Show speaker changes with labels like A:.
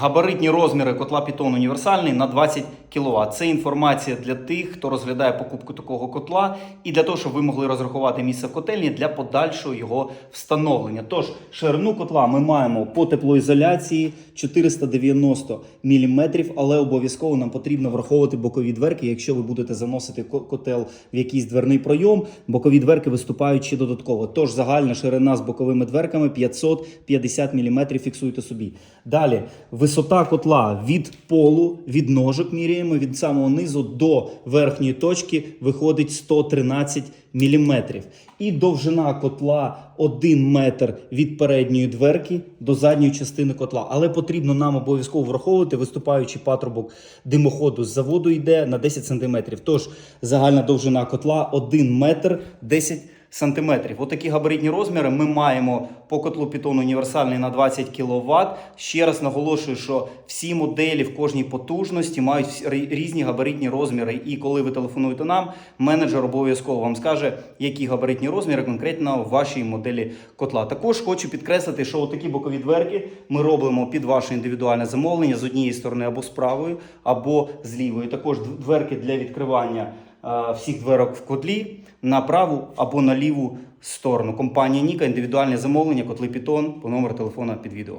A: Габаритні розміри котла Python універсальний на 20 кВт. Це інформація для тих, хто розглядає покупку такого котла, і для того, щоб ви могли розрахувати місце в котельні для подальшого його встановлення. Тож, ширину котла ми маємо по теплоізоляції 490 мм, але обов'язково нам потрібно враховувати бокові дверки. Якщо ви будете заносити котел в якийсь дверний пройом, бокові дверки виступають ще додатково. Тож загальна ширина з боковими дверками 550 мм фіксуйте собі. Далі висота котла від полу, від ножок міряємо від самого низу до верхньої точки виходить 113 мм. І довжина котла 1 метр від передньої дверки до задньої частини котла. Але потрібно нам обов'язково враховувати, виступаючий патрубок димоходу з заводу йде на 10 см. Тож загальна довжина котла 1 метр 10 сантиметрів. Отакі габаритні розміри ми маємо по котлу Python універсальний на 20 кВт. Ще раз наголошую, що всі моделі в кожній потужності мають різні габаритні розміри. І коли ви телефонуєте нам, менеджер обов'язково вам скаже, які габаритні розміри конкретно в вашій моделі котла. Також хочу підкреслити, що отакі бокові дверки ми робимо під ваше індивідуальне замовлення з однієї сторони або з правої, або з лівої. Також дверки для відкривання всіх дверок в котлі на праву або на ліву сторону. Компанія Ніка, індивідуальне замовлення, котли Пітон по номеру телефона під відео.